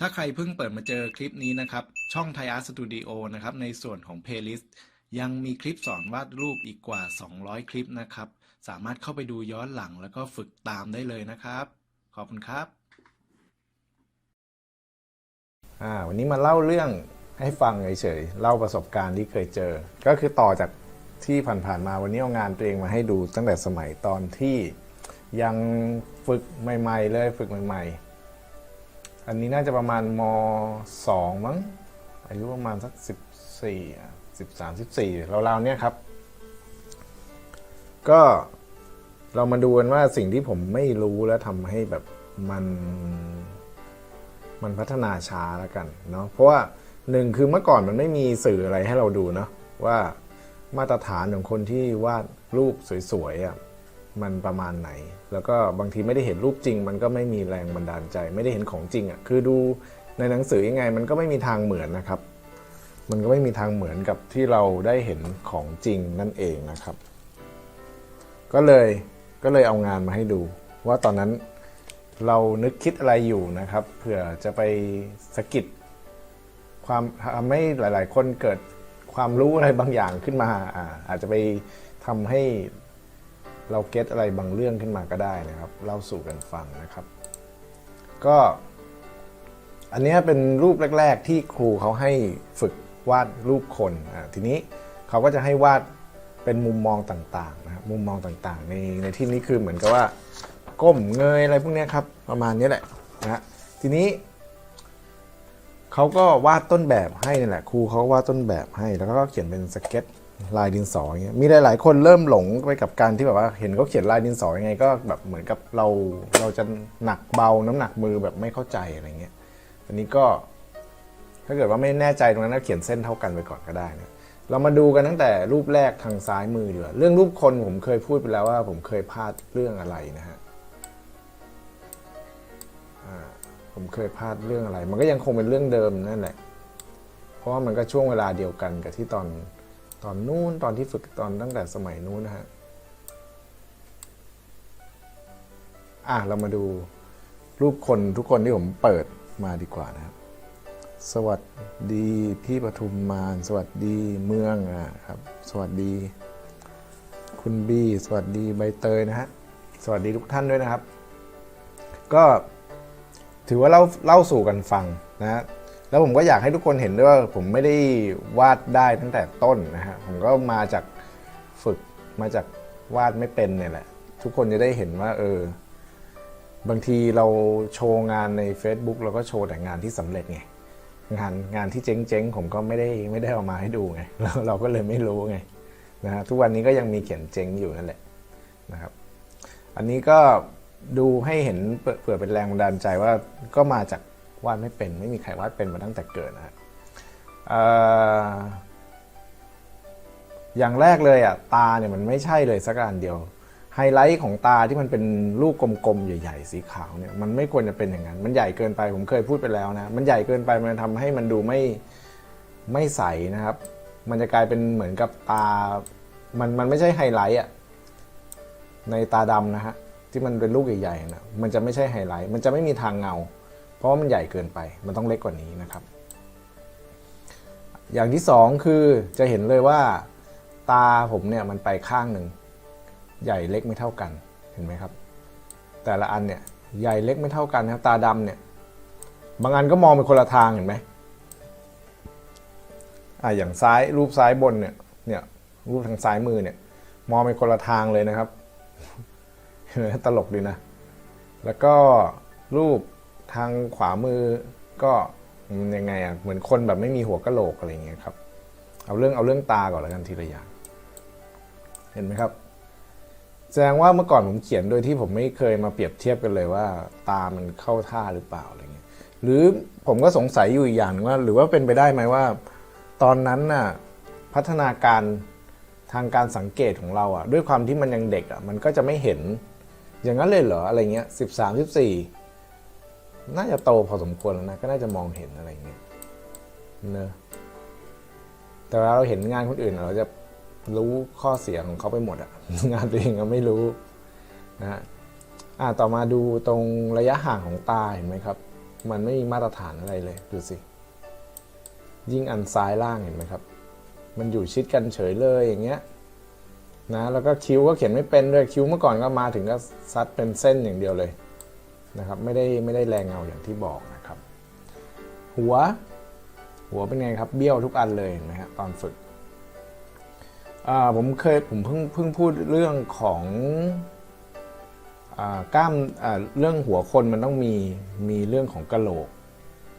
ถ้าใครเพิ่งเปิดมาเจอคลิปนี้นะครับ ช่อง Thai Art Studio นะครับในส่วนของ Playlist ยังมีคลิปสอนวาดรูปอีกกว่า 200 คลิปนะครับ สามารถเข้าไปดูย้อนหลังแล้วก็ฝึกตามได้เลยนะครับ ขอบคุณครับวันนี้มาเล่าเรื่องให้ฟังเฉยๆเล่าประสบการณ์ที่เคยเจอ ก็คือต่อจากที่ผ่านๆมาวันนี้เอางานตัวเองมาให้ดูตั้งแต่สมัยตอนที่ยังฝึกใหม่ ๆ เลยฝึกใหม่ ๆ อันนี้น่าจะประมาณมสองมั้ง อายุประมาณสักสิบสี่สิบสามสิบสี่ราวๆเนี้ยครับ ก็เรามาดูกันว่าสิ่งที่ผมไม่รู้แล้วทำให้แบบมันมันพัฒนาช้าแล้วกันเนาะเพราะว่าหนึ่งคือเมื่อก่อนมันไม่มีสื่ออะไรให้เราดูเนาะว่ามาตรฐานของคนที่วาดรูปสวยๆอะ มันประมาณไหน แล้วก็บางทีไม่ได้เห็นรูปจริง มันก็ไม่มีแรงบันดาลใจ ไม่ได้เห็นของจริงอะคือดูในหนังสือยังไง มันก็ไม่มีทางเหมือนนะครับ มันก็ไม่มีทางเหมือนกับที่เราได้เห็นของจริงนั่นเองนะครับ ก็เลยก็เลยเอางานมาให้ดู ว่าตอนนั้นเรานึกคิดอะไรอยู่นะครับเผื่อจะไปสะกิดความทำให้หลาย ๆ คนเกิดความรู้อะไรบางอย่างขึ้นมาอาอาจจะไปทำให้ เราเก็ตอะไรบางเรื่องขึ้นมาก็ได้นะครับ เล่าสู่กันฟังนะครับ ก็ อันนี้เป็นรูปแรก ๆ ที่ครูเขาให้ฝึกวาดรูปคนอ่าทีนี้เขาก็จะให้วาดเป็นมุมมองต่างๆนะครับมุมมองต่างๆ ในในที่นี้คือเหมือนกับว่า ก้มเงยอะไรพวกนี้ครับ ประมาณนี้แหละนะทีนี้เขาก็วาดต้นแบบให้นี่แหละครูเขาวาดต้นแบบให้แล้วก็เขียนเป็นสเก็ต ลายดินสออย่างเงี้ยมีหลาย ๆ คนเริ่มหลงไปกับการที่แบบว่าเห็นเขาเขียนลายดินสอยังไงก็แบบเหมือนกับเราเราจะหนักเบาน้ำหนักมือแบบไม่เข้าใจอะไรเงี้ยอันนี้ก็ถ้าเกิดว่าไม่แน่ใจตรงนั้นก็เขียนเส้นเท่ากันไปก่อนก็ได้นะเรามาดูกันตั้งแต่รูปแรกทางซ้ายมือดีกว่าเรื่องรูปคนผมเคยพูดไปแล้วว่า ผมเคยพลาดเรื่องอะไรนะฮะผมเคยพลาดเรื่องอะไร มันก็ยังคงเป็นเรื่องเดิมนั่นแหละ เพราะว่ามันก็ช่วงเวลาเดียวกันกับที่ตอน ตอนนู้นตอนที่ฝึกตอนตั้งแต่สมัยนู้นนะฮะอะเรามาดูรูปคนทุกคนที่ผมเปิดมาดีกว่านะครับ สวัสดีพี่ปทุมมาน สวัสดีเมืองอะครับ สวัสดี คุณบีสวัสดีใบเตยนะฮะสวัสดีทุกท่านด้วยนะครับ ก็ถือว่าเล่าเล่าสู่กันฟังนะฮะ แล้วผมก็อยากให้ทุกคนเห็นด้วยว่าผมไม่ได้วาดได้ตั้งแต่ต้นนะฮะผมก็มาจากฝึกมาจากวาดไม่เป็นเนี่ยแหละ ทุกคนจะได้เห็นว่าเออบางทีเราโชว์งานใน Facebook เราก็โชว์แต่งานที่สำเร็จไงงานงานที่เจ๊งๆ ผมก็ไม่ได้ไม่ได้เอามาให้ดูไงเราเราก็เลยไม่รู้ไงนะฮะทุกวันนี้ก็ยังมีเขียนเจ๊งอยู่นั่นแหละนะครับ อันนี้ก็ดูให้เห็นเผื่อเผื่อเป็นแรงบันดาลใจว่าก็มาจาก วาดไม่เป็นไม่มีใครวาดเป็นมาตั้งแต่เกิดนะฮะอออย่างแรกเลยอะตาเนี่ยมันไม่ใช่เลยสักอันเดียว ไฮไลท์ของตาที่มันเป็นลูกกลมๆใหญ่ๆสีขาวเนี่ยมันไม่ควรจะเป็นอย่างนั้น มันใหญ่เกินไปผมเคยพูดไปแล้วนะมันใหญ่เกินไปมันทำให้มันดูไม่ไม่ใสนะครับ มันจะกลายเป็นเหมือนกับตา มันมันไม่ใช่ไฮไลท์อะในตาดำนะฮะที่มันเป็นลูกใหญ่ๆนะมันจะไม่ใช่ไฮไลท์มันจะไม่มีทางเงา เพราะว่ามันใหญ่เกินไป มันต้องเล็กกว่านี้นะครับ อย่างที่สองคือจะเห็นเลยว่า ตาผมเนี่ยมันไปข้างหนึ่งใหญ่เล็กไม่เท่ากันเห็นไหมครับ แต่ละอันเนี่ยใหญ่เล็กไม่เท่ากันนะครับตาดำเนี่ยบางอันก็มองไปคนละทางเห็นไหมอ่าอย่างซ้ายรูปซ้ายบนเนี่ยเนี่ยรูปทางซ้ายมือเนี่ยมองไปคนละทางเลยนะครับเห็นไหมตลกดีนะ แล้วก็รูป ทางขวามือก็ยังไงอะเหมือนคนแบบไม่มีหัวกะโหลกอะไรเงี้ยครับ เอาเรื่องเอาเรื่องตาก่อนแล้วกันทีละอย่าง เห็นไหมครับแสดงว่าเมื่อก่อนผมเขียนโดยที่ผมไม่เคยมาเปรียบเทียบกันเลยว่า ตามันเข้าท่าหรือเปล่าอะไรเงี้ยหรือผมก็สงสัยอยู่อีกอย่างนึงว่า หรือว่าเป็นไปได้ไหมว่า ตอนนั้นน่ะพัฒนาการทางการสังเกตของเราอะด้วยความที่มันยังเด็กอะมันก็จะไม่เห็น อย่างนั้นเลยเหรออะไรเงี้ยสิบสามสิบสี่ น่าจะโตพอสมควรแล้วนะ ก็น่าจะมองเห็นอะไรเงี้ยเนอะแต่เวลาเราเห็นงานคนอื่น เราจะรู้ข้อเสียของเขาไปหมดอะงานตัวเองก็ไม่รู้นะฮะอ่าต่อมาดูตรงระยะห่างของตาเห็นไหมครับ มันไม่มีมาตรฐานอะไรเลยดูสิ ยิ่งอันซ้ายล่างเห็นไหมครับ มันอยู่ชิดกันเฉยเลยอย่างเงี้ยนะแล้วก็คิ้วก็เขียนไม่เป็นด้วยคิ้วเมื่อก่อนก็มาถึงก็ซัดเป็นเส้นอย่างเดียวเลย นะครับไม่ได้ไม่ได้แรงเงาอย่างที่บอกนะครับ หัวหัวเป็นไงครับเบี้ยวทุกอันเลยนไหมฮะตอนฝึกผมเคยผมเพิ่งเพิ่งพูดเรื่องของอกล้ามเรื่องหัวคนมันต้องมีมีเรื่องของกระโหลก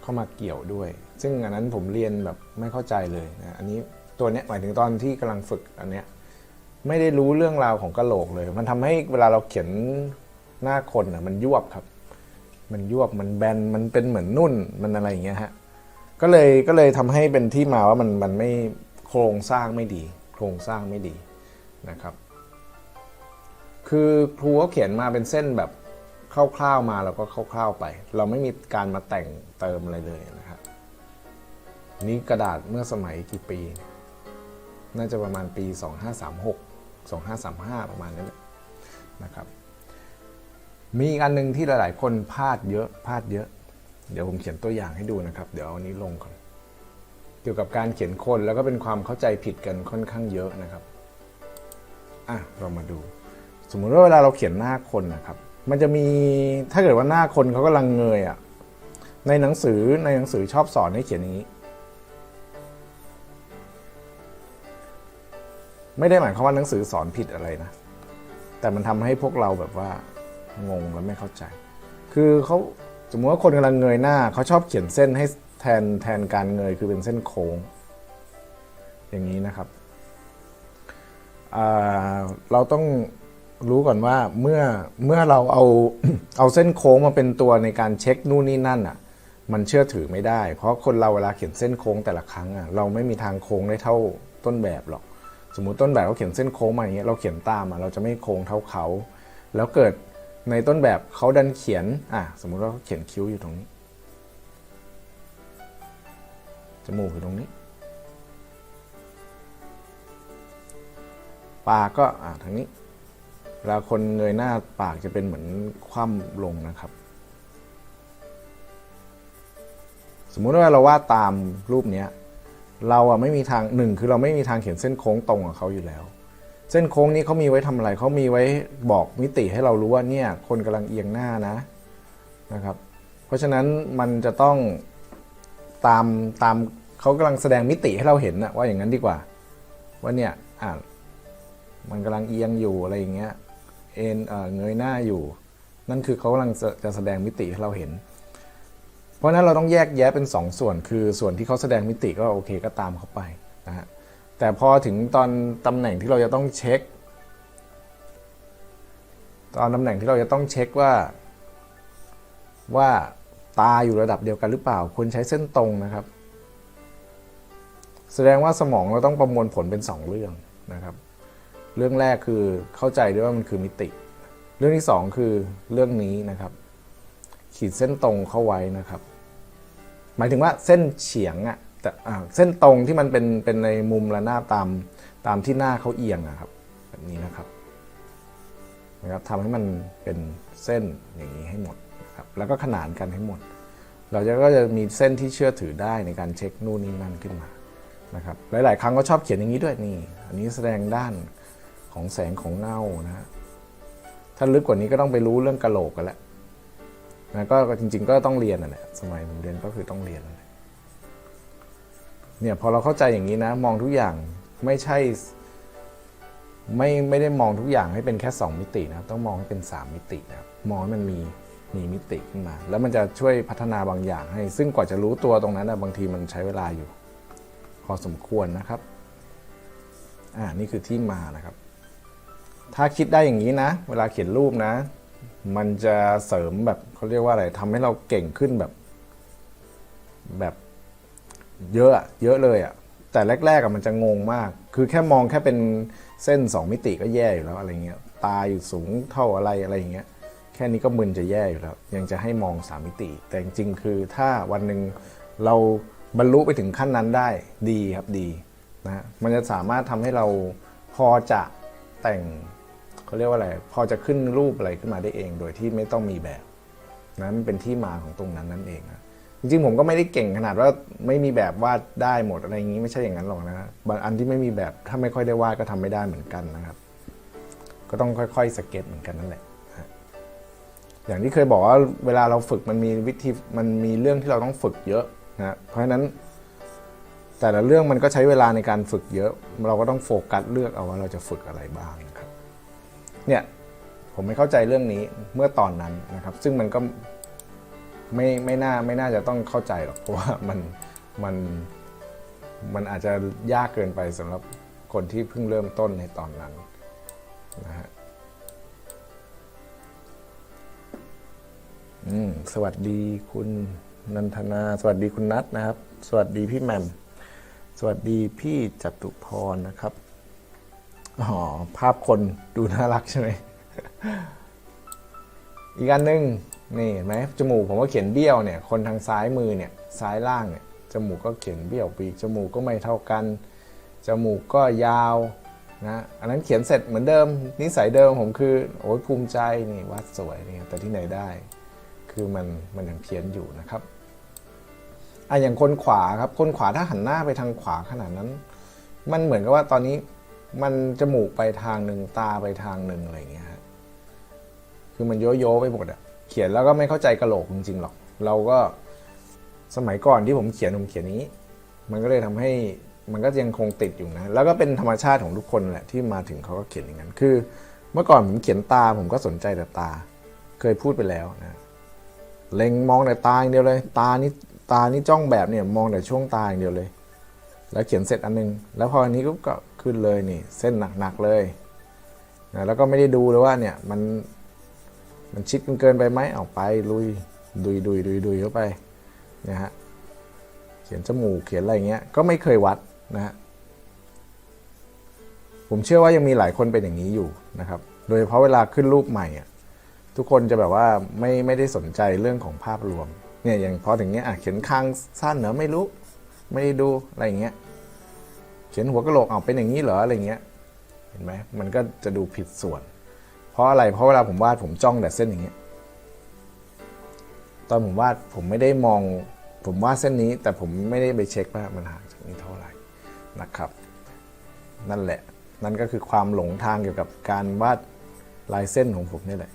เข้ามาเกี่ยวด้วย ซึ่งอันนั้นผมเรียนแบบไม่เข้าใจเลยนะอันนี้ตัวเนี้ยหมายถึงตอนที่กำลังฝึกอันเนี้ยไม่ได้รู้เรื่องราวของกระโหลกเลย มันทำให้เวลาเราเขียนหน้าคนอะมันยวบครับ มันยวบมันแบนมันเป็นเหมือนนุ่นมันอะไรอย่างเงี้ยฮะก็เลยก็เลยทำให้เป็นที่มาว่ามันมันไม่โครงสร้างไม่ดี โครงสร้างไม่ดีนะครับ คือครูเขาเขียนมาเป็นเส้นแบบคร่าวๆมาแล้วก็คร่าวๆไป เราไม่มีการมาแต่งเติมอะไรเลยนะครับนี่กระดาษเมื่อสมัยกี่ปี น่าจะประมาณปี 2536 2535 ประมาณนั้นนะครับ มีอีกอันหนึ่งที่หลาย ๆ คนพลาดเยอะพลาดเยอะ เดี๋ยวผมเขียนตัวอย่างให้ดูนะครับ เดี๋ยวเอาอันนี้ลงก่อนเกี่ยวกับการเขียนคนแล้วก็เป็นความเข้าใจผิดกันค่อนข้างเยอะนะครับอะเรามาดู สมมุติว่าเวลาเราเขียนหน้าคนนะครับ มันจะมีถ้าเกิดว่าหน้าคนเขากำลังเงยอะในหนังสือในหนังสือชอบสอนให้เขียนอย่างนี้ ไม่ได้หมายความว่าหนังสือสอนผิดอะไรนะ แต่มันทำให้พวกเราแบบว่า งงและไม่เข้าใจ คือเขาสมมติว่าคนกำลังเงยหน้าเขาชอบเขียนเส้นให้แทนแทนการเงยคือเป็นเส้นโค้ง อย่างนี้นะครับ เราต้องรู้ก่อนว่าเมื่อเมื่อเราเอาเอาเส้นโค้งมาเป็นตัวในการเช็คนู่นนี่นั่นอะมันเชื่อถือไม่ได้ เพราะคนเราเวลาเขียนเส้นโค้งแต่ละครั้งอะเราไม่มีทางโค้งได้เท่าต้นแบบหรอก สมมุติต้นแบบเขาเขียนเส้นโค้งมาอย่างเงี้ยเราเขียนตามอะเราจะไม่โค้งเท่าเขา แล้วเกิด ในต้นแบบเขาดันเขียน อะ สมมุติว่าเขาเขียนคิ้วอยู่ตรงนี้ จมูกอยู่ตรงนี้ ปากก็ อะทางนี้ เวลาคนเงยหน้าปากจะเป็นเหมือนคว่ำลงนะครับ สมมุติว่าเราวาดตามรูปเนี้ยเราอะไม่มีทางหนึ่งคือเราไม่มีทางเขียนเส้นโค้งตรงกับเขาอยู่แล้ว เส้นโค้งนี้เขามีไว้ทำอะไรเขามีไว้บอกมิติให้เรารู้ว่าเนี่ยคนกำลังเอียงหน้านะนะครับ เพราะฉะนั้นมันจะต้องตามตามเขากำลังแสดงมิติให้เราเห็นนะว่าอย่างนั้นดีกว่า ว่าเนี่ยอ่ามันกำลังเอียงอยู่อะไรอย่างเงี้ยเอ็นเอ่อเงยหน้าอยู่ นั่นคือเขากำลังจะแสดงมิติให้เราเห็น เพราะฉะนั้นเราต้องแยกแยะเป็น2ส่วน คือส่วนที่เขาแสดงมิติก็โอเคก็ตามเขาไปนะฮะ แต่พอถึงตอนตำแหน่งที่เราจะต้องเช็ค ตอนตำแหน่งที่เราจะต้องเช็คว่า ว่าตาอยู่ระดับเดียวกันหรือเปล่าควรใช้เส้นตรงนะครับ แสดงว่าสมองเราต้องประมวลผลเป็น 2 เรื่องนะครับ เรื่องแรกคือเข้าใจด้วยว่ามันคือมิติ เรื่องที่ 2 คือเรื่องนี้นะครับ ขีดเส้นตรงเข้าไว้นะครับ หมายถึงว่าเส้นเฉียงอะ แต่เส้นตรงที่มันเป็นเป็นในมุมระนาบตามตามที่หน้าเขาเอียงอะครับแบบนี้นะครับนะครับทำให้มันเป็นเส้นอย่างนี้ให้หมดนะครับแล้วก็ขนานกันให้หมด เราจะก็จะมีเส้นที่เชื่อถือได้ในการเช็คนู่นนี่นั่นขึ้นมานะครับหลาย ๆ ครั้งก็ชอบเขียนอย่างนี้ด้วยนี่อันนี้แสดงด้านของแสงของเงานะฮะถ้าลึกกว่านี้ก็ต้องไปรู้เรื่องกะโหลกกันแล้วนะก็จริง ๆ ก็ต้องเรียนนั่นแหละสมัยผมเรียนก็คือต้องเรียนนั่นแหละ เนี่ยพอเราเข้าใจอย่างนี้นะ มองทุกอย่างไม่ใช่ไม่ไม่ได้มองทุกอย่างให้เป็นแค่ 2 มิตินะต้องมองให้เป็น 3 มิตินะมองให้มันมีมีมิติขึ้นมา แล้วมันจะช่วยพัฒนาบางอย่างให้ ซึ่งกว่าจะรู้ตัวตรงนั้นนะบางทีมันใช้เวลาอยู่ พอสมควรนะครับอ่านี่คือที่มานะครับ ถ้าคิดได้อย่างนี้นะ เวลาเขียนรูปนะ มันจะเสริมแบบเขาเรียกว่าอะไรทำให้เราเก่งขึ้นแบบ แบบ เยอะเยอะเลยอะแต่แรกๆอะมันจะงงมาก คือแค่มองแค่เป็นเส้น 2 มิติก็แย่อยู่แล้วอะไรเงี้ย ตาอยู่สูงเท่าอะไรอะไรอย่างเงี้ย แค่นี้ก็มึนจะแย่อยู่แล้ว ยังจะให้มอง3มิติ แต่จริงๆคือถ้าวันหนึ่งเราบรรลุไปถึงขั้นนั้นได้ดีครับดีนะฮะมันจะสามารถทำให้เราพอจะแต่งเขาเรียกว่าอะไร พอจะขึ้นรูปอะไรขึ้นมาได้เอง โดยที่ไม่ต้องมีแบบนะมันเป็นที่มาของตรงนั้นนั่นเองนะ จริงๆผมก็ไม่ได้เก่งขนาดว่าไม่มีแบบวาดได้หมดอะไรอย่างนี้ไม่ใช่อย่างนั้นหรอกนะบางอันที่ไม่มีแบบถ้าไม่ค่อยได้วาดก็ทำไม่ได้เหมือนกันนะครับ ก็ต้องค่อยๆสเก็ตเหมือนกันนั่นแหละนะฮะอย่างที่เคยบอกว่าเวลาเราฝึกมันมีวิธีมันมีเรื่องที่เราต้องฝึกเยอะนะเพราะฉะนั้น แต่ละเรื่องมันก็ใช้เวลาในการฝึกเยอะ เราก็ต้องโฟกัสเลือกเอาว่าเราจะฝึกอะไรบ้างนะครับเนี่ยผมไม่เข้าใจเรื่องนี้เมื่อตอนนั้นนะครับ ซึ่งมันก็ ไม่ไม่น่าไม่น่าจะต้องเข้าใจหรอกเพราะว่ามันมันมันอาจจะยากเกินไปสำหรับคนที่เพิ่งเริ่มต้นในตอนนั้นนะฮะอืมสวัสดีคุณนันทนา สวัสดีคุณนัทนะครับ สวัสดีพี่แหม่มสวัสดีพี่จตุพรนะครับอ๋อภาพคนดูน่ารักใช่ไหม อีกอันหนึ่งนี่เห็นไหมจมูกผมก็เขียนเบี้ยวเนี่ยคนทางซ้ายมือเนี่ยซ้ายล่างเนี่ยจมูกก็เขียนเบี้ยวปีกจมูกก็ไม่เท่ากันจมูกก็ยาวนะอันนั้นเขียนเสร็จเหมือนเดิม นิสัยเดิมผมคือโอ้ยภูมิใจนี่วาดสวยนี่แต่ที่ไหนได้ คือมันมันยังเพี้ยนอยู่นะครับอะอย่างคนขวาครับคนขวาถ้าหันหน้าไปทางขวาขนาดนั้น มันเหมือนกับว่าตอนนี้มันจมูกไปทางหนึ่งตาไปทางหนึ่งอะไรอย่างเงี้ย คือมันโยโย่ไปหมดอะเขียนแล้วก็ไม่เข้าใจกระโหลกจริงๆหรอก เราก็สมัยก่อนที่ผมเขียนผมเขียนนี้ มันก็เลยทำให้มันก็ยังคงติดอยู่นะ แล้วก็เป็นธรรมชาติของทุกคนแหละที่มาถึงเขาก็เขียนอย่างนั้น คือ เมื่อก่อนผมเขียนตาผมก็สนใจแต่ตา เคยพูดไปแล้วนะเล็งมองแต่ตาอย่างเดียวเลย ตานี่ตานี่จ้องแบบเนี่ยมองแต่ช่วงตาอย่างเดียวเลย แล้วเขียนเสร็จอันนึง แล้วพออันนี้ก็ก็ขึ้นเลยนี่ เส้นหนักๆเลยนะแล้วก็ไม่ได้ดูเลยว่าเนี่ยมัน มันชิดกันเกินไปไหมเอาไปลุยดุยดุยดุยดุยเข้าไปนะฮะเขียนจมูกเขียนอะไรเงี้ยก็ไม่เคยวัดนะฮะผมเชื่อว่ายังมีหลายคนเป็นอย่างนี้อยู่นะครับ โดยเฉพาะเวลาขึ้นรูปใหม่อะทุกคนจะแบบว่าไม่ไม่ได้สนใจเรื่องของภาพรวมเนี่ยอย่างพอถึงเนี้ยอะเขียนคางสั้นเหรอไม่รู้ไม่ได้ดูอะไรอย่างเงี้ยเขียนหัวกะโหลกเอาเป็นอย่างนี้เหรออะไรเงี้ยเห็นไหมมันก็จะดูผิดส่วน เพราะอะไรเพราะเวลาผมวาดผมจ้องแต่เส้นอย่างเงี้ยตอนผมวาดผมไม่ได้มอง ผมวาดเส้นนี้ แต่ผมไม่ได้ไปเช็คว่ามันห่างจากนี้เท่าไหร่นะครับ นั่นแหละ นั่นก็คือความหลงทางเกี่ยวกับการวาดลายเส้นของผมนี่แหละ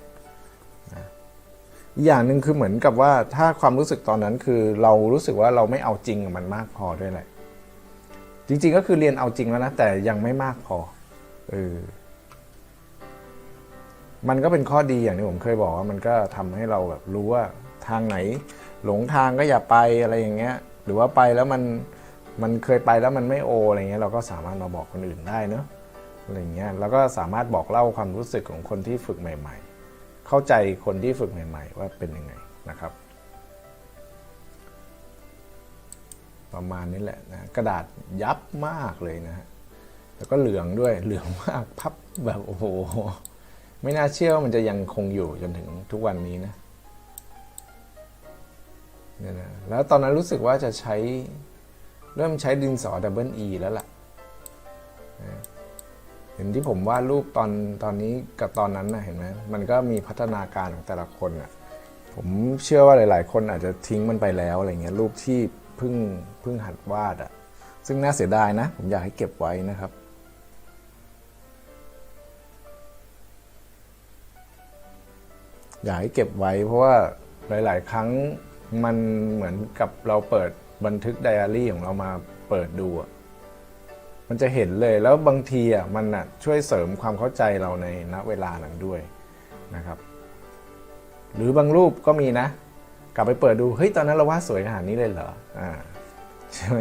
อีกอย่างหนึ่งคือเหมือนกับว่าถ้าความรู้สึกตอนนั้นคือเรารู้สึกว่าเราไม่เอาจริงกับมันมากพอด้วยแหละ จริง ๆ ก็คือเรียนเอาจริงแล้วนะแต่ยังไม่มากพอเออ มันก็เป็นข้อดีอย่างที่ผมเคยบอกว่ามันก็ทำให้เราแบบรู้ว่าทางไหน หลงทางก็อย่าไปอะไรอย่างเงี้ย หรือว่าไปแล้วมันมันเคยไปแล้วมันไม่โออะไรเงี้ยเราก็สามารถมาบอกคนอื่นได้เนอะอะไรเงี้ยแล้วก็สามารถบอกเล่าความรู้สึกของคนที่ฝึกใหม่ ๆ เข้าใจคนที่ฝึกใหม่ ๆ ว่าเป็นยังไงนะครับ ประมาณนี้แหละนะกระดาษยับมากเลยนะฮะแล้วก็เหลืองด้วยเหลืองมากพับแบบโอ้โห ไม่น่าเชื่อว่ามันจะยังคงอยู่จนถึงทุกวันนี้นะเนี่ยนะแล้วตอนนั้นรู้สึกว่าจะใช้เริ่มใช้ดินสอดับเบิลอีแล้วล่ะนะเห็นที่ผมวาดรูปตอนตอนนี้กับตอนนั้นนะเห็นไหมมันก็มีพัฒนาการของแต่ละคนอะผมเชื่อว่าหลาย ๆ คนอาจจะทิ้งมันไปแล้วอะไรเงี้ยรูปที่เพิ่งเพิ่งหัดวาดอะซึ่งน่าเสียดายนะ ผมอยากให้เก็บไว้นะครับ อยากให้เก็บไว้ เพราะว่าหลาย ๆ ครั้งมันเหมือนกับเราเปิดบันทึกไดอารี่ของเรามาเปิดดูมันจะเห็นเลยแล้วบางทีอะมันอะช่วยเสริมความเข้าใจเราในณเวลานั้นด้วยนะครับ หรือบางรูปก็มีนะ กลับไปเปิดดูเฮ้ยตอนนั้นเราวาดสวยขนาดนี้เลยเหรออ่าใช่ไหม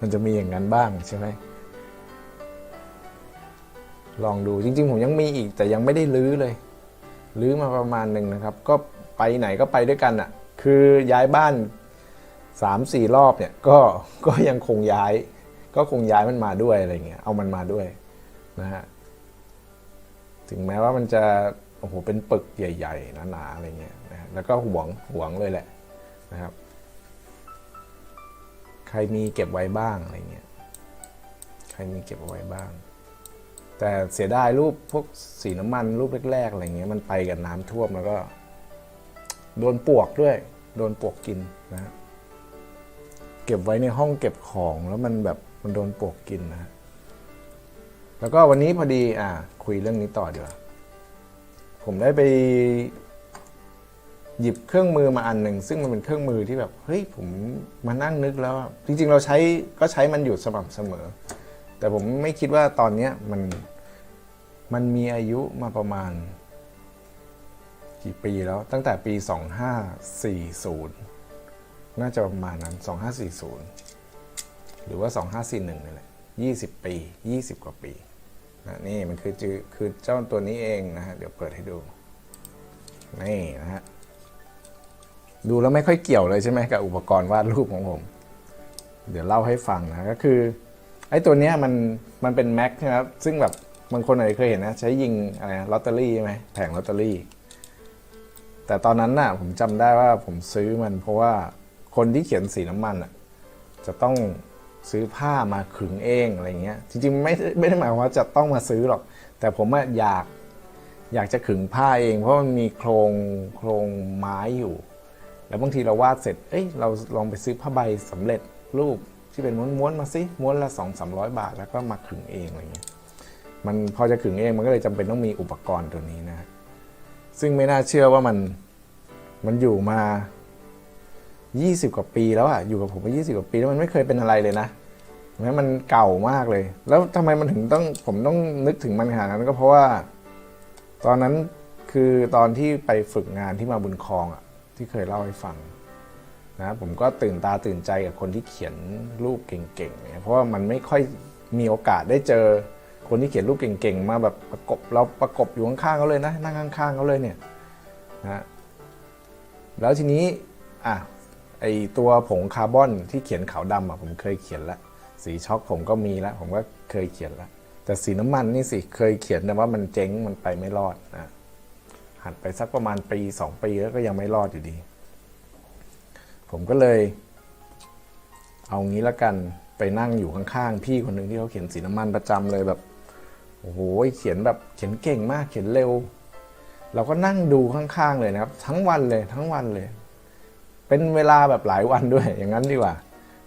มันจะมีอย่างนั้นบ้างใช่ไหมลองดูจริง ๆ ผมยังมีอีกแต่ยังไม่ได้ลื้อเลย ลื้อมาประมาณหนึ่งนะครับ ก็ไปไหนก็ไปด้วยกันอะ คือย้ายบ้านสามสี่รอบเนี่ยก็ก็ยังคงย้าย ก็คงย้ายมันมาด้วยอะไรเงี้ยเอามันมาด้วยนะฮะถึงแม้ว่ามันจะโอ้โหเป็นปึกใหญ่ๆหนาๆอะไรเงี้ยนะแล้วก็หวงหวงเลยแหละนะครับ ใครมีเก็บไว้บ้างอะไรเงี้ยใครมีเก็บเอาไว้บ้าง แต่เสียดายรูปพวกสีน้ำมันรูปแรกๆอะไรเงี้ยมันไปกับน้ำท่วมแล้วก็ โดนปวกด้วย โดนปวกกินนะเก็บไว้ในห้องเก็บของแล้วมันแบบมันโดนปวกกินนะแล้วก็วันนี้พอดีอ่าคุยเรื่องนี้ต่อดีกว่าผมได้ไปหยิบเครื่องมือมาอันหนึ่งซึ่งมันเป็นเครื่องมือที่แบบเฮ้ยผมมานั่งนึกแล้ว จริงๆ เราใช้ก็ใช้มันอยู่สม่ำเสมอ แต่ผมไม่คิดว่าตอนเนี้ยมัน มันมีอายุมาประมาณ กี่ปีแล้วตั้งแต่ปี 2540 น่าจะประมาณนั้น 2540 หรือว่า 2541นี่แหละ20 ปี 20 กว่าปีนะนี่มันคือคือเจ้าตัวนี้เองนะฮะเดี๋ยวเปิดให้ดู นี่นะฮะดูแล้วไม่ค่อยเกี่ยวเลยใช่ไหมกับอุปกรณ์วาดรูปของผม เดี๋ยวเล่าให้ฟังนะก็คือไอ้ตัวเนี้ยมันมันเป็นแม็กใช่ไหมครับซึ่งแบบ บางคนอาจจะเคยเห็นนะ ใช้ยิงอะไรนะลอตเตอรี่ใช่ไหมแผงลอตเตอรี่ แต่ตอนนั้นน่ะผมจำได้ว่าผมซื้อมันเพราะว่าคนที่เขียนสีน้ำมันอะจะต้องซื้อผ้ามาขึงเองอะไรเงี้ย จริงๆไม่ไม่ได้หมายว่าจะต้องมาซื้อหรอก แต่ผมอยากอยากจะขึงผ้าเอง เพราะมันมีโครงโครงไม้อยู่ แล้วบางทีเราวาดเสร็จ เอ้ยเราลองไปซื้อผ้าใบสำเร็จรูปที่เป็นม้วนๆมาสิม้วนละสองสามร้อยบาท แล้วก็มาขึงเองอะไรเงี้ย มันพอจะขึงเองมันก็เลยจำเป็นต้องมีอุปกรณ์ตัวนี้นะ ซึ่งไม่น่าเชื่อว่ามันมันอยู่มา 20 กว่าปีแล้วอะอยู่กับผมมา 20 กว่าปีแล้วมันไม่เคยเป็นอะไรเลยนะแม้มันเก่ามากเลย แล้วทำไมมันถึงต้องผมต้องนึกถึงมันขนาดนั้นก็เพราะว่า ตอนนั้นคือตอนที่ไปฝึกงานที่มาบุญครองอะที่เคยเล่าให้ฟังนะผมก็ตื่นตาตื่นใจกับคนที่เขียนรูปเก่งๆเนี่ยเพราะว่ามันไม่ค่อยมีโอกาสได้เจอ คนที่เขียนรูปเก่งๆมาแบบประกบเราประกบอยู่ข้างๆเขาเลยนะนั่งข้างๆเขาเลยเนี่ยนะแล้วทีนี้อะไอตัวผงคาร์บอนที่เขียนขาวดำอะผมเคยเขียนแล้วสีช็อกผมก็มีแล้วผมก็เคยเขียนแล้วแต่สีน้ำมันนี่สิเคยเขียนแต่ว่ามันเจ๊งมันไปไม่รอดนะหัดไปสักประมาณปีสองปีแล้วก็ยังไม่รอดอยู่ดี ผมก็เลย เอางี้ละกันไปนั่งอยู่ข้างๆพี่คนหนึ่งที่เขาเขียนสีน้ำมันประจำเลยแบบ โอ้โหเขียนแบบเขียนเก่งมากเขียนเร็ว เราก็นั่งดูข้างๆเลยนะครับ ทั้งวันเลยทั้งวันเลย เป็นเวลาแบบหลายวันด้วย อย่างนั้นดีกว่า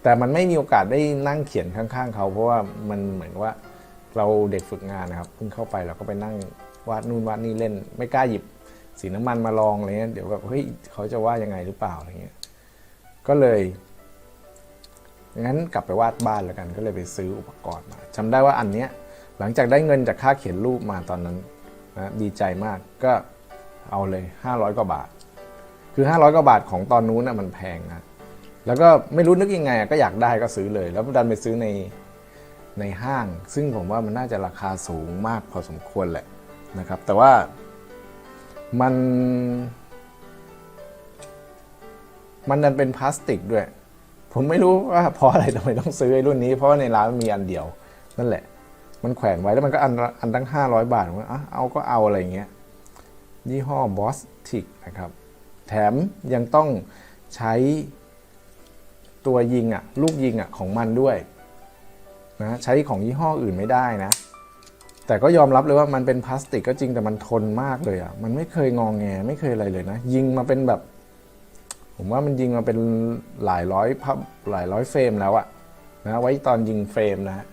แต่มันไม่มีโอกาสได้นั่งเขียนข้าง ๆ เขาเพราะว่ามันเหมือนว่าเราเด็กฝึกงานนะครับเพิ่งเข้าไปเราก็ไปนั่งวาดนู่นวาดนี่เล่น ไม่กล้าหยิบสีน้ำมันมาลองอะไรเงี้ยเดี๋ยวแบบเฮ้ยเขาจะว่ายังไงหรือเปล่าอะไรเงี้ยก็เลยงั้นกลับไปวาดบ้านแล้วกันก็เลยไปซื้ออุปกรณ์มาจำได้ว่าอันเนี้ย หลังจากได้เงินจากค่าเขียนรูปมาตอนนั้นนะดีใจมากก็เอาเลย 500 กว่าบาท คือ 500 กว่าบาทของตอนนู้นนะมันแพงนะแล้วก็ไม่รู้นึกยังไงก็อยากได้ก็ซื้อเลย แล้วดันไปซื้อในในห้าง ซึ่งผมว่ามันน่าจะราคาสูงมากพอสมควรแหละนะครับ แต่ว่ามันมันดันเป็นพลาสติกด้วย ผมไม่รู้ว่าเพราะอะไรทำไมต้องซื้อไอ้รุ่นนี้ เพราะว่าในร้านมันมีอันเดียวนั่นแหละ มันแขวนไว้แล้วมันก็อันอันตั้ง 500 บาทผมว่าอะเอาก็เอาอะไรเงี้ยยี่ห้อบอสติกนะครับ แถมยังต้องใช้ตัวยิงอะ่ะ ลูกยิงอะ่ะของมันด้วยนะใช้ของยี่ห้ออื่นไม่ได้นะ แต่ก็ยอมรับเลยว่ามันเป็นพลาสติกก็จริงแต่มันทนมากเลยอะ่ะ มันไม่เคยงองแงไม่เคยอะไรเลยนะ ยิงมาเป็นแบบ ผมว่ามันยิงมาเป็นหลายร้อยพับหลายร้อยเฟรมแล้วอะนะไว้ตอนยิงเฟรมนะ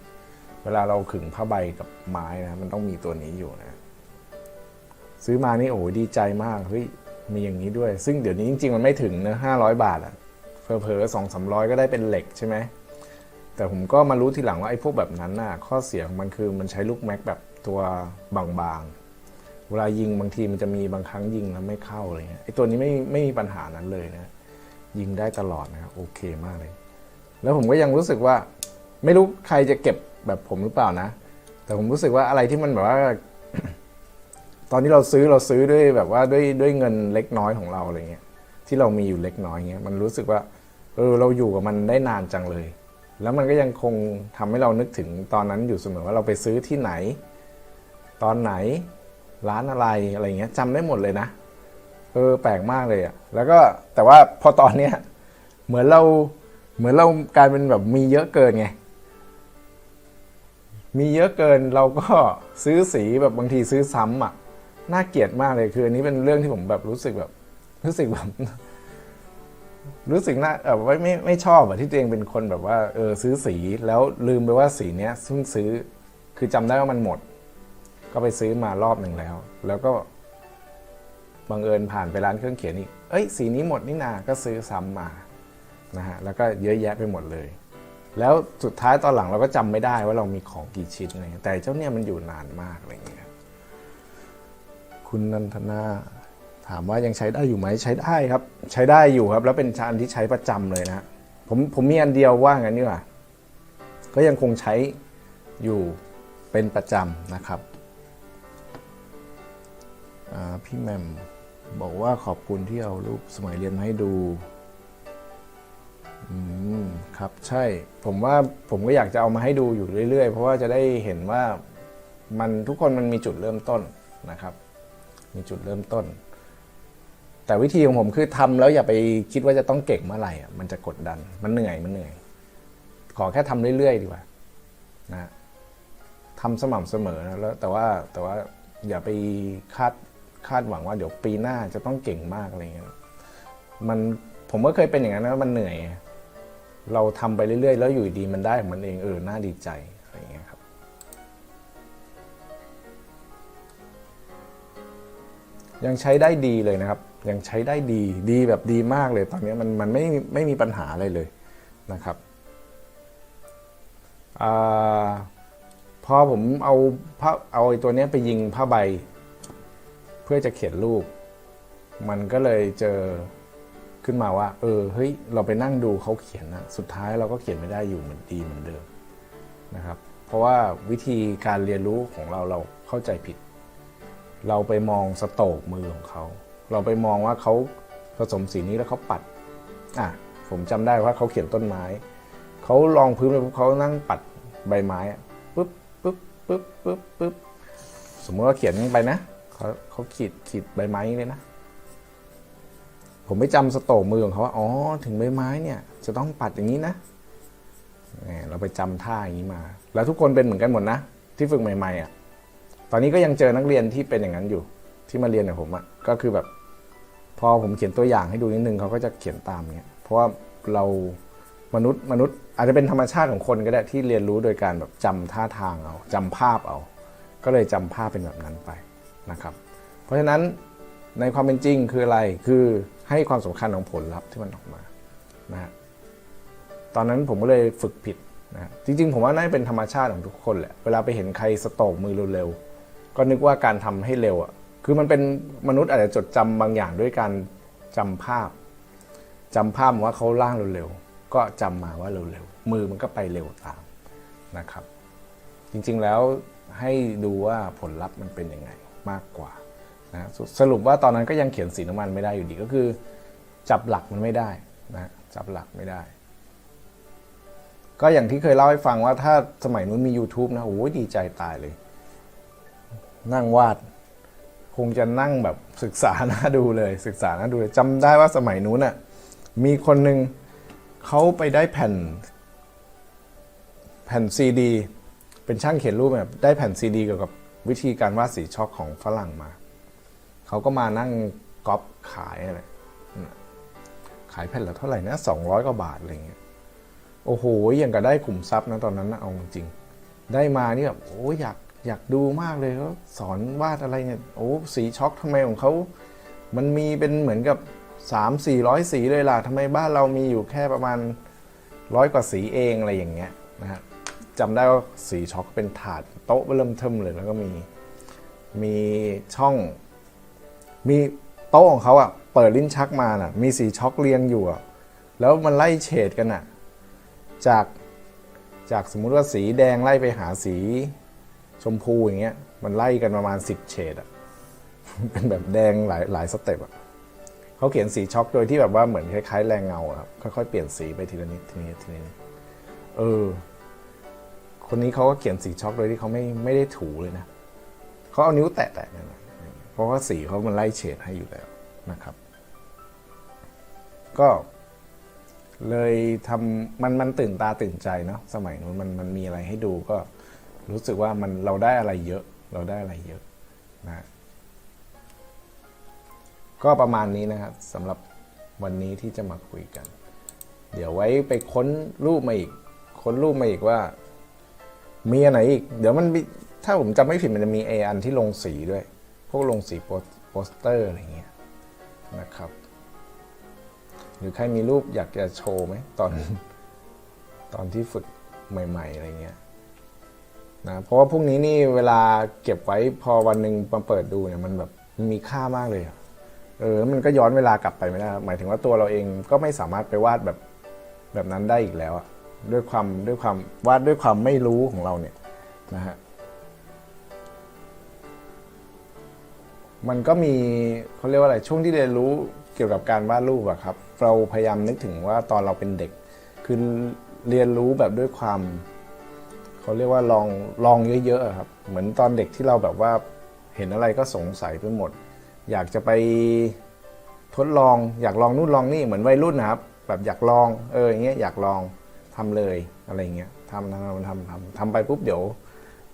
เวลาเราขึงผ้าใบกับไม้นะ มันต้องมีตัวนี้อยู่นะ ซื้อมานี่โอ้ดีใจมากเฮ้ยมีอย่างนี้ด้วย ซึ่งเดี๋ยวนี้จริงๆ มันไม่ถึงนะห้าร้อยบาทอะเพอๆสองสามร้อยก็ได้เป็นเหล็กใช่ไหมแต่ผมก็มารู้ทีหลังว่าไอ้พวกแบบนั้นน่ะ ข้อเสียของมันคือมันใช้ลูกแม็กแบบตัวบางๆ เวลายิงบางทีมันจะมีบางครั้งยิงแล้วไม่เข้าอะไรเงี้ยไอ้ตัวนี้ไม่ไม่มีปัญหานั้นเลยนะ ยิงได้ตลอดนะโอเคมากเลย แล้วผมก็ยังรู้สึกว่า ไม่รู้ใครจะเก็บ แบบผมหรือเปล่านะ แต่ผมรู้สึกว่าอะไรที่มันแบบว่า ตอนที่เราซื้อเราซื้อด้วยแบบว่าด้วยด้วยเงินเล็กน้อยของเราอะไรเงี้ยที่เรามีอยู่เล็กน้อยเงี้ยมันรู้สึกว่าเออเราอยู่กับมันได้นานจังเลย แล้วมันก็ยังคงทำให้เรานึกถึงตอนนั้นอยู่เสมอว่าเราไปซื้อที่ไหน ตอนไหนร้านอะไรอะไรเงี้ยจำได้หมดเลยนะเออแปลกมากเลยอะแล้วก็แต่ว่าพอตอนเนี้ยเหมือนเราเหมือนเรากลายเป็นแบบมีเยอะเกินไง มีเยอะเกินเราก็ซื้อสีแบบบางทีซื้อซ้ำอะน่าเกลียดมากเลยคืออันนี้เป็นเรื่องที่ผมแบบรู้สึกแบบ รู้สึกแบบรู้สึกน่าเออไม่ไม่ไม่ชอบอะที่ตัวเองเป็นคนแบบว่าเออซื้อสีแล้วลืมไปว่าสีเนี้ยเพิ่งซื้อคือจำได้ว่ามันหมด ก็ไปซื้อมารอบหนึ่งแล้ว แล้วก็บังเอิญผ่านไปร้านเครื่องเขียนอีกเอ้ยสีนี้หมดนี่นาก็ซื้อซ้ำมานะฮะแล้วก็เยอะแยะไปหมดเลย แล้วสุดท้ายตอนหลังเราก็จำไม่ได้ว่าเรามีของกี่ชิ้นอะไรเงี้ยแต่เจ้าเนี่ยมันอยู่นานมากอะไรเงี้ยคุณนันทนาถามว่ายังใช้ได้อยู่ไหมใช้ได้ครับ ใช้ได้อยู่ครับ แล้วเป็นชานที่ใช้ประจำเลยนะผมผมมีอันเดียวว่างั้นนี่ว่าก็ยังคงใช้อยู่เป็นประจำนะครับพี่แมมบอกว่าขอบคุณที่เอารูปสมัยเรียนมาให้ดู อืมครับใช่ ผมว่าผมก็อยากจะเอามาให้ดูอยู่เรื่อยๆ เพราะว่าจะได้เห็นว่ามันทุกคนมันมีจุดเริ่มต้นนะครับ มีจุดเริ่มต้น แต่วิธีของผมคือทำแล้วอย่าไปคิดว่าจะต้องเก่งเมื่อไหร่อะมันจะกดดันมันเหนื่อยมันเหนื่อย ขอแค่ทำเรื่อยๆดีกว่านะทำสม่ำเสมอนะแล้วแต่ว่าแต่ว่าอย่าไปคาดคาดหวังว่าเดี๋ยวปีหน้าจะต้องเก่งมากอะไรเงี้ยมันผมก็เคยเป็นอย่างนั้นนะมันเหนื่อย เราทำไปเรื่อย ๆ แล้วอยู่ดีมันได้ของมันเองเออน่าดีใจอะไรเงี้ยครับ ยังใช้ได้ดีเลยนะครับ ยังใช้ได้ดีดีแบบดีมากเลย ตอนนี้มันมันไม่ไม่มีปัญหาอะไรเลยนะครับอพอผมเอาผ้าเอาตัวนี้ไปยิงผ้าใบ เพื่อจะเขียนรูป มันก็เลยเจอ ขึ้นมาว่า เออเฮ้ยเราไปนั่งดูเขาเขียนนะสุดท้ายเราก็เขียนไม่ได้อยู่เหมือนดีเหมือนเดิมนะครับ เพราะว่าวิธีการเรียนรู้ของเราเราเข้าใจผิด เราไปมองสโตกมือของเขา เราไปมองว่าเขาผสมสีนี้แล้วเขาปัดอะผมจำได้ว่าเขาเขียนต้นไม้เขาลองพื้นไปปุ๊บเขานั่งปัดใบไม้อะปุ๊บปุ๊บปุ๊บปุ๊บปุ๊บสมมติว่าเขียนไปนะเขาเขาขีดขีดใบไม้เลยนะ ผมไม่จำสโตมือของเขาว่าอ๋อถึงใบไม้เนี่ย จะต้องปัดอย่างนี้นะเราไปจำท่าอย่างนี้มา แล้วทุกคนเป็นเหมือนกันหมดนะที่ฝึกใหม่ๆอะตอนนี้ก็ยังเจอนักเรียนที่เป็นอย่างนั้นอยู่ ที่มาเรียนกับผมอะ่ะก็คือแบบ พอผมเขียนตัวอย่างให้ดูนิดนึงเขาก็จะเขียนตามเงี้ยเพราะว่าเรามนุษย์มนุษย์อาจจะเป็นธรรมชาติของคนก็ได้ที่เรียนรู้โดยการแบบจำท่าทางเอาจำภาพเอา ก็เลยจำภาพเป็นแบบนั้นไปนะครับ เพราะฉะนั้น ในความเป็นจริงคืออะไร คือให้ความสำคัญของผลลัพธ์ที่มันออกมานะฮะตอนนั้นผมก็เลยฝึกผิดนะจริง ๆ ผมว่าน่าจะเป็นธรรมชาติของทุกคนแหละ เวลาไปเห็นใครสโตกมือเร็วๆ ก็นึกว่าการทำให้เร็วอะ คือมันเป็นมนุษย์อาจจะจดจำบางอย่างด้วยการจำภาพจำภาพว่าเขาล่างเร็วๆ ก็จำมาว่าเร็วๆ มือมันก็ไปเร็วตามนะครับ จริงๆ แล้วให้ดูว่าผลลัพธ์มันเป็นยังไงมากกว่า นะสรุปว่าตอนนั้นก็ยังเขียนสีน้ำมันไม่ได้อยู่ดีก็คือ จับหลักมันไม่ได้นะจับหลักไม่ได้ ก็อย่างที่เคยเล่าให้ฟังว่าถ้าสมัยนู้นมี YouTube นะโอ้ยดีใจตายเลย นั่งวาด คงจะนั่งแบบศึกษาหน้าดูเลยศึกษาหน้าดูเลยจำได้ว่าสมัยนู้นน่ะมีคนหนึ่งเขาไปได้แผ่น แผ่นซีดี เป็นช่างเขียนรูปแบบได้แผ่นซีดีเกี่ยวกับวิธีการวาดสีช็อกของฝรั่งมา เขาก็มานั่งก๊อปขายอะไรขายแผ่นละเท่าไหร่นะสองร้อยกว่าบาทอะไรเงี้ยโอ้โหอย่างกับได้ขุมทรัพย์นะตอนนั้นนะเอาจริง ได้มาเนี่ยแบบโอ้อยากอยากดูมากเลยเขาสอนวาดอะไรเนี่ยโอ้สีช็อกทำไมของเขามันมีเป็นเหมือนกับ3 4 0 0สีเลยล่ะทำไมบ้านเรามีอยู่แค่ประมาณร้อยกว่าสีเองอะไรอย่างเงี้ยนะฮะจำได้ว่าสีช็อกเป็นถาดโต๊ะเริ่มเทิมเลยแล้วก็มีมีช่อง มีโต๊ะของเขาอะเปิดลิ้นชักมาน่ะมีสีช็อกเรียงอยู่อะแล้วมันไล่เฉดกันอะจากจากสมมุติว่าสีแดงไล่ไปหาสีชมพูอย่างเงี้ยมันไล่กันประมาณ 10 เฉดอะเป็นแบบแดงหลายหลายสเต็ปอะเขาเขียนสีช็อกโดยที่แบบว่าเหมือนคล้ายๆแรงเงาครับค่อยๆเปลี่ยนสีไปทีละนิดทีละนิดทีละนิดเออคนนี้เขาก็เขียนสีช็อกโดยที่เขาไม่ไม่ได้ถูเลยนะเขาเอานิ้วแตะๆนั่นนะเพ ราะว่าสีเขามันไล่เฉดให้อยู่แล้วนะครับ ก็เลยทำมันมันตื่นตาตื่นใจเนาะสมัยนู้นมันมันมีอะไรให้ดูก็รู้สึกว่ามันเราได้อะไรเยอะ เราได้อะไรเยอะนะก็ประมาณนี้นะครับสำหรับวันนี้ที่จะมาคุยกัน เดี๋ยวไว้ไปค้นรูปมาอีก ค้นรูปมาอีกว่า มีอันไหนอีก เดี๋ยวมันมถ้าผมจำไม่ผิดมันจะมีเออันที่ลงสีด้วย พวกลงสีโปสเตอร์อะไรเงี้ยนะครับ หรือใครมีรูปอยากจะโชว์ไหมตอนตอนที่ฝึกใหม่ ๆ อะไรเงี้ยนะเพราะว่าพวกนี้นี่เวลาเก็บไว้พอวันหนึ่งมาเปิดดูเนี่ยมันแบบมีค่ามากเลยเออมันก็ย้อนเวลากลับไปไม่ได้หมายถึงว่าตัวเราเองก็ไม่สามารถไปวาดแบบแบบนั้นได้อีกแล้วด้วยความด้วยความวาดด้วยความไม่รู้ของเราเนี่ยนะฮะ มันก็มีเขาเรียกว่าอะไรช่วงที่เรียนรู้เกี่ยวกับการวาดรูปอะครับ เราพยายามนึกถึงว่าตอนเราเป็นเด็ก คือเรียนรู้แบบด้วยความเขาเรียกว่าลองลองเยอะๆครับ เหมือนตอนเด็กที่เราแบบว่าเห็นอะไรก็สงสัยไปหมด อยากจะไปทดลอง อยากลองนู่นลองนี่เหมือนวัยรุ่นนะครับ แบบอยากลองเอออย่างเงี้ยอยากลองทำเลยอะไรเงี้ยทำทำทำทำทำไปปุ๊บเดี๋ยว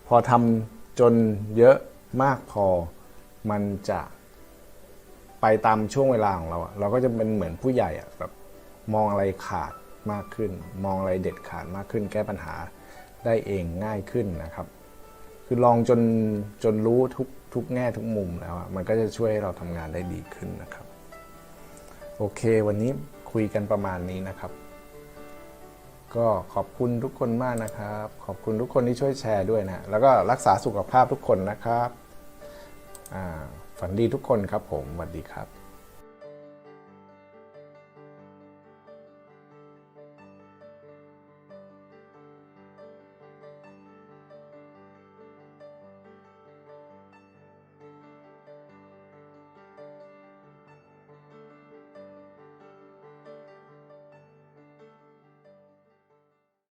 พอทำจนเยอะมากพอ มันจะไปตามช่วงเวลาของเราอะเราก็จะเป็นเหมือนผู้ใหญ่อะแบบมองอะไรขาดมากขึ้น มองอะไรเด็ดขาดมากขึ้น แก้ปัญหาได้เองง่ายขึ้นนะครับ คือลองจนจนรู้ทุกทุกแง่ทุกมุมแล้วอะมันก็จะช่วยให้เราทำงานได้ดีขึ้นนะครับ โอเค วันนี้คุยกันประมาณนี้นะครับ ก็ขอบคุณทุกคนมากนะครับ ขอบคุณทุกคนที่ช่วยแชร์ด้วยนะ แล้วก็รักษาสุขภาพทุกคนนะครับ ฝันดีทุกคนครับผมสวัสดีครับ